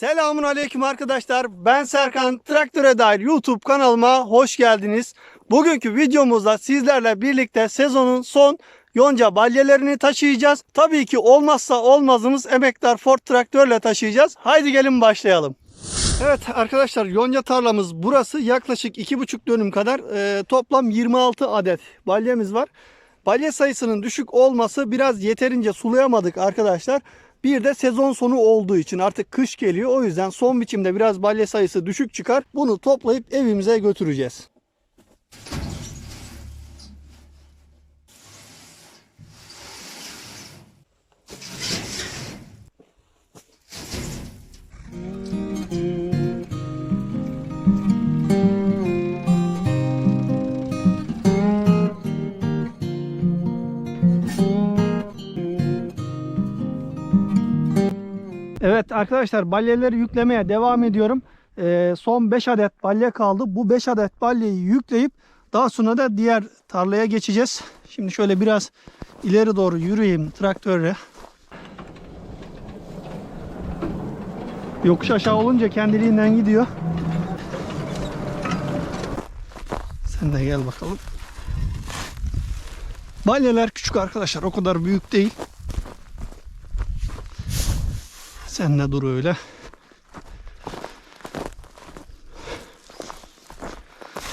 Selamun aleyküm arkadaşlar. Ben Serkan. Traktöre dair YouTube kanalıma hoş geldiniz. Bugünkü videomuzda sizlerle birlikte sezonun son yonca balyelerini taşıyacağız. Tabii ki olmazsa olmazımız emektar Ford traktörle taşıyacağız. Haydi gelin başlayalım. Evet arkadaşlar yonca tarlamız burası yaklaşık 2,5 dönüm kadar Ee, toplam 26 adet balyemiz var. Balya sayısının düşük olması biraz yeterince sulayamadık arkadaşlar. Bir de sezon sonu olduğu için artık kış geliyor. O yüzden son biçimde biraz balya sayısı düşük çıkar. Bunu toplayıp evimize götüreceğiz. Arkadaşlar balyeleri yüklemeye devam ediyorum. Ee, son 5 adet balye kaldı. Bu 5 adet balyeyi yükleyip daha sonra da diğer tarlaya geçeceğiz. Şimdi şöyle biraz ileri doğru yürüyeyim traktörle. Yokuş aşağı olunca kendiliğinden gidiyor. Sen de gel bakalım. Balyeler küçük arkadaşlar. O kadar büyük değil. Sen de dur öyle.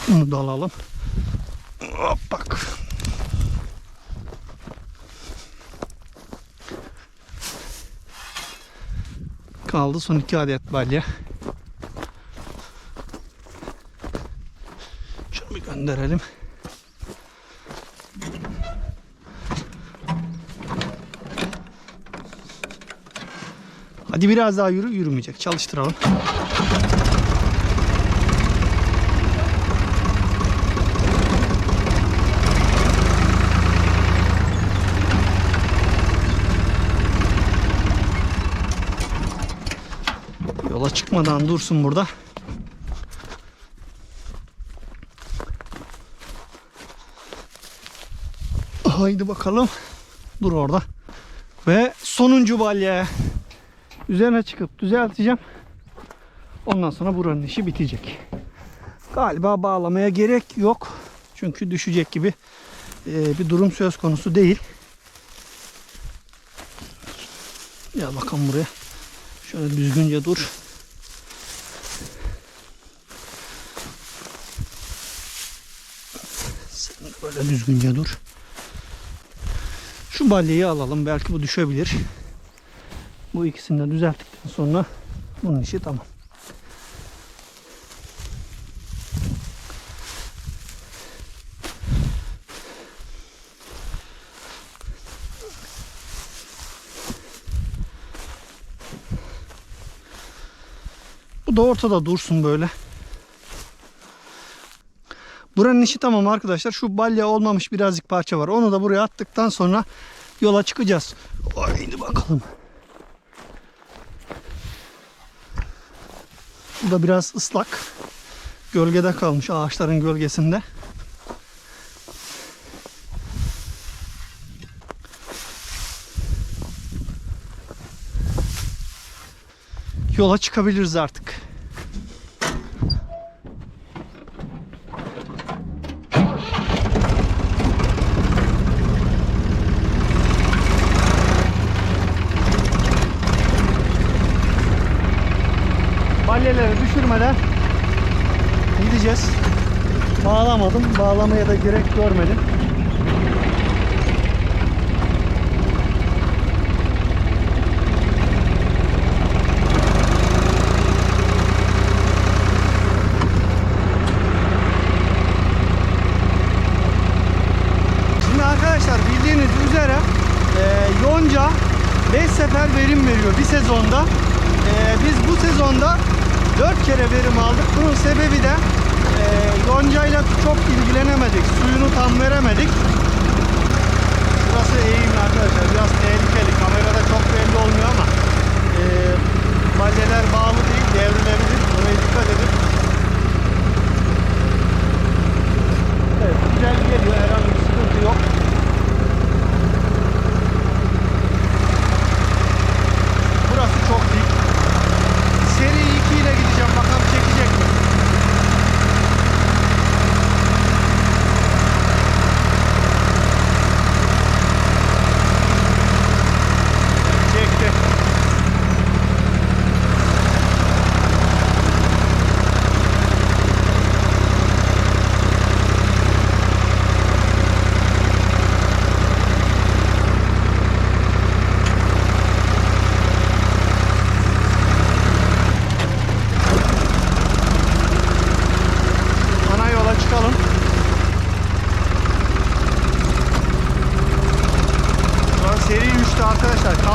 Bunu da alalım. Hop bak. Kaldı son iki adet balya. Şunu bir gönderelim. Hadi biraz daha yürü. Yürümeyecek. Çalıştıralım. Yola çıkmadan dursun burada. Haydi bakalım. Dur orada. Ve sonuncu balya. Üzerine çıkıp düzelteceğim. Ondan sonra buranın işi bitecek. Galiba bağlamaya gerek yok. Çünkü düşecek gibi e, bir durum söz konusu değil. Ya bakalım buraya. Şöyle düzgünce dur. Böyle düzgünce dur. Şu balyeyi alalım. Belki bu düşebilir. Bu ikisini de düzelttikten sonra bunun işi tamam. Bu da ortada dursun böyle. Buranın işi tamam arkadaşlar. Şu balya olmamış birazcık parça var. Onu da buraya attıktan sonra yola çıkacağız. Haydi bakalım. Bu da biraz ıslak. Gölgede kalmış ağaçların gölgesinde. Yola çıkabiliriz artık. Balyeleri düşürmeden gideceğiz. Bağlamadım. Bağlamaya da gerek görmedim. Şimdi arkadaşlar bildiğiniz üzere e, yonca 5 sefer verim veriyor bir sezonda. E, biz bu sezonda 4 kere verim aldık. Bunun sebebi de e, yoncayla çok ilgilenemedik. Suyunu tam veremedik. Burası eğimli arkadaşlar. Biraz tehlikeli.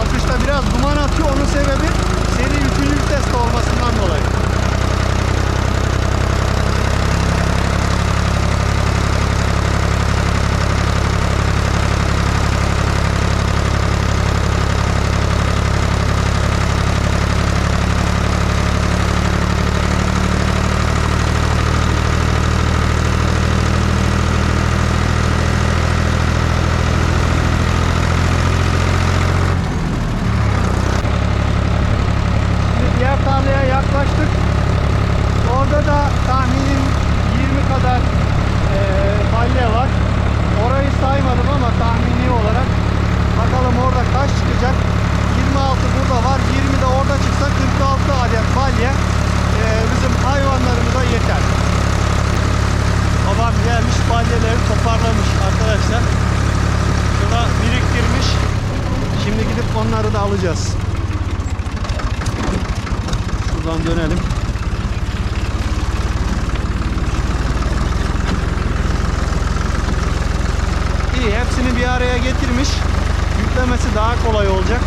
kalkışta biraz duman atıyor. Onun sebebi seri 3. viteste olmasından dolayı. Alacağız. Şuradan dönelim. İyi hepsini bir araya getirmiş. Yüklemesi daha kolay olacak.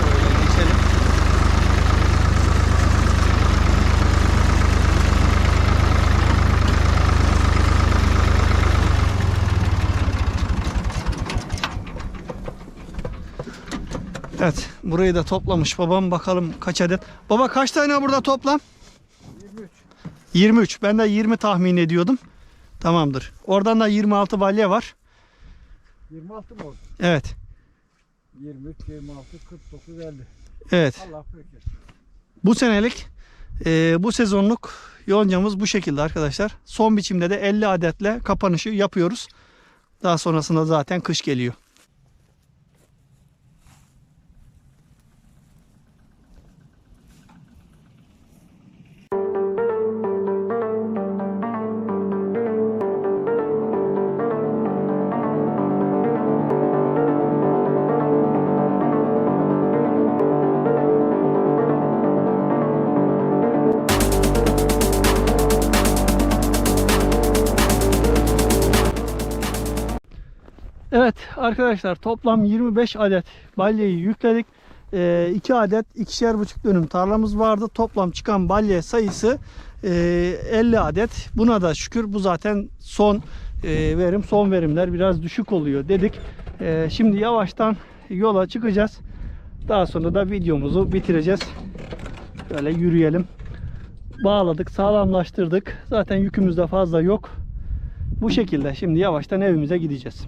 Şöyle geçelim. Evet, burayı da toplamış babam. Bakalım kaç adet. Baba kaç tane burada toplam? 23. 23. Ben de 20 tahmin ediyordum. Tamamdır. Oradan da 26 balya var. 26 mı oldu? Evet. 23, 26, 49, 50. Evet. Allah bereket. Bu senelik e, bu sezonluk yoncamız bu şekilde arkadaşlar. Son biçimde de 50 adetle kapanışı yapıyoruz. Daha sonrasında zaten kış geliyor. Evet arkadaşlar toplam 25 adet balyayı yükledik. 2 adet ikişer buçuk dönüm tarlamız vardı. Toplam çıkan balya sayısı e, 50 adet. Buna da şükür bu zaten son e, verim. Son verimler biraz düşük oluyor dedik. E, Şimdi yavaştan yola çıkacağız. Daha sonra da videomuzu bitireceğiz. Böyle yürüyelim. Bağladık, sağlamlaştırdık. Zaten yükümüz de fazla yok. Bu şekilde şimdi yavaştan evimize gideceğiz.